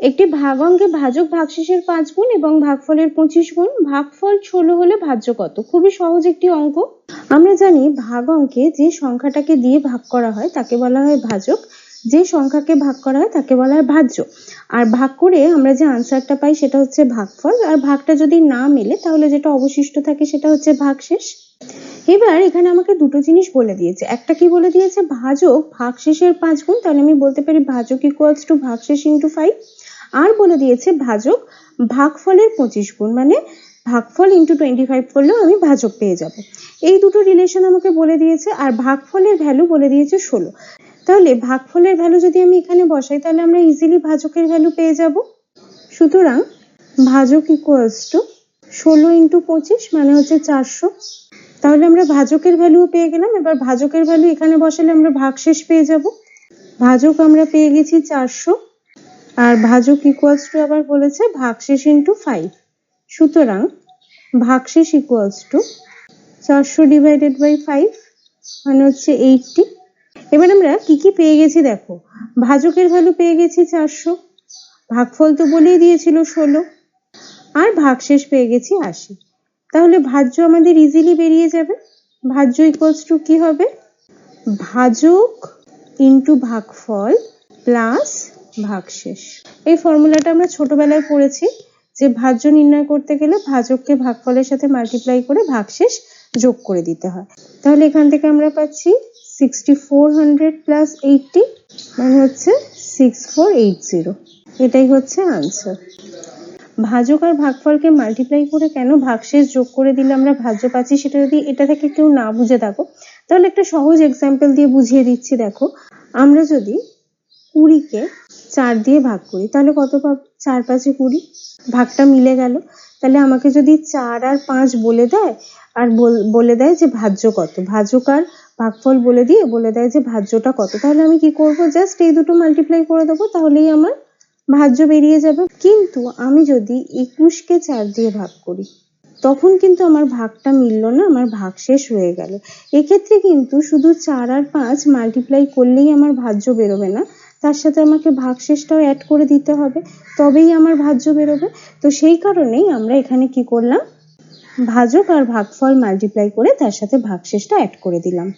একটি ভাগ অঙ্কে ভাজক ভাগশেষের পাঁচ গুণ এবং ভাগফলের পঁচিশ গুণ। ভাগফল ষোলো হলে ভাজ্য কত? খুবই সহজ একটি অঙ্ক। আমরা জানি ভাগ অঙ্কে যে সংখ্যাটাকে দিয়ে ভাগ করা হয় তাকে বলা হয় ভাজক। যে সংখ্যাকে ভাগ করা হয় তাকে বলা হয় ভাজ্য। আর ভাগ করে আমরা যে আনসারটা পাই সেটা হচ্ছে ভাগফল। আর ভাগটা যদি না মেলে তাহলে যেটা অবশিষ্ট থাকে সেটা হচ্ছে ভাগশেষ। এবার এখানে আমাকে দুটো জিনিস বলে দিয়েছে। একটা কি বলে দিয়েছে? ভাজক ভাগশেষের পাঁচ গুণ। তাহলে আমি বলতে পারি ভাজক ইকুয়ালস টু ভাগশেষ ইন্টু ফাইভ আর বলে দিয়েছে ভাজক, ভাগফলের পঁচিশ গুণ মানে ভাগফল ইন্টু টোয়েন্টি ফাইভ করলেও আমি ভাজক পেয়ে যাব। এই দুটো রিলেশন আমাকে বলে দিয়েছে আর ভাগফলের ভ্যালু বলে দিয়েছে ষোলো। তাহলে ভাগফলের ভ্যালু যদি আমি এখানে বসাই, তাহলে আমরা ইজিলি ভাজকের ভ্যালু পেয়ে যাব। সুতরাং ভাজক ইকুয়ালস টু ষোলো ইন্টু পঁচিশ মানে হচ্ছে চারশো। তাহলে আমরা ভাজকের ভ্যালুও পেয়ে গেলাম। এবার ভাজকের ভ্যালু এখানে বসালে আমরা ভাগশেষ পেয়ে যাব। ভাজক আমরা পেয়ে গেছি চারশো। আর ভাজক ইকুয়ালস টু আবার বলেছে ভাগশেষ ইন্টু ফাইভ সুতরাং ভাগশেষ ইকুয়ালস টু চারশো ডিভাইডেড বাই ফাইভ মানে হচ্ছে এইটটি এবার আমরা কি কি পেয়ে গেছি দেখো। ভাজকের ভ্যালু পেয়ে গেছি চারশো। ভাগফল তো বলেই দিয়েছিল ষোলো। আর ভাগশেষ পেয়ে গেছি আশি। তাহলে ভাজ্য আমাদের ইজিলি বেরিয়ে যাবে। ভাজ্য ইকুয়ালস টু কি হবে? ভাজক ইন্টু ভাগফল প্লাস ভাগশেষ এই ফর্মুলাটা আমরা ছোটবেলায় পড়েছি, যে ভাজ্য নির্ণয় করতে গেলে ভাজককে ভাগফলের সাথে মাল্টিপ্লাই করে ভাগশেষ যোগ করে দিতে হয়। তাহলে এখান থেকে আমরা পাচ্ছি sixty four hundred plus eighty মানে হচ্ছে সিক্স ফোর এইট জিরো এটাই হচ্ছে আনসার ভাজক আর ভাগফলকে মাল্টিপ্লাই করে কেন ভাগশেষ যোগ করে দিলে আমরা ভাজ্য পাচ্ছি সেটা যদি এটা থেকে কেউ না বুঝে থাকো, তাহলে একটা সহজ এক্সাম্পল দিয়ে বুঝিয়ে দিচ্ছি, দেখো। আমরা যদি কুড়িকে চার দিয়ে ভাগ করি। তাহলে কত পাবো চার পাঁচে কুড়ি? ভাগটা মিলে গেল। তাহলে আমাকে যদি চার আর পাঁচ বলে দেয়, আর বলে দেয় যে ভাজ্য কত? ভাজক আর ভাগফল বলে দিয়ে বলে দেয় যে ভাজ্যটা কত? তাহলে আমি কি করব? জাস্ট এই দুটো মাল্টিপ্লাই করে দেবো, তাহলেই আমার ভাজ্য বেরিয়ে যাবে। কিন্তু আমি যদি একুশকে চার দিয়ে ভাগ করি, তখন কিন্তু আমার ভাগটা মিলল না, আমার ভাগ শেষ হয়ে গেল। এক্ষেত্রে কিন্তু শুধু চার আর পাঁচ মাল্টিপ্লাই করলেই আমার ভাজ্য বেরোবে না। তার সাথে আমাকে ভাগশেষটাও অ্যাড করে দিতে হবে, তবেই আমার ভাজ্য বেরোবে। তো সেই কারণেই আমরা এখানে কি করলাম? ভাজক আর ভাগফল মাল্টিপ্লাই করে তার সাথে ভাগশেষটা অ্যাড করে দিলাম।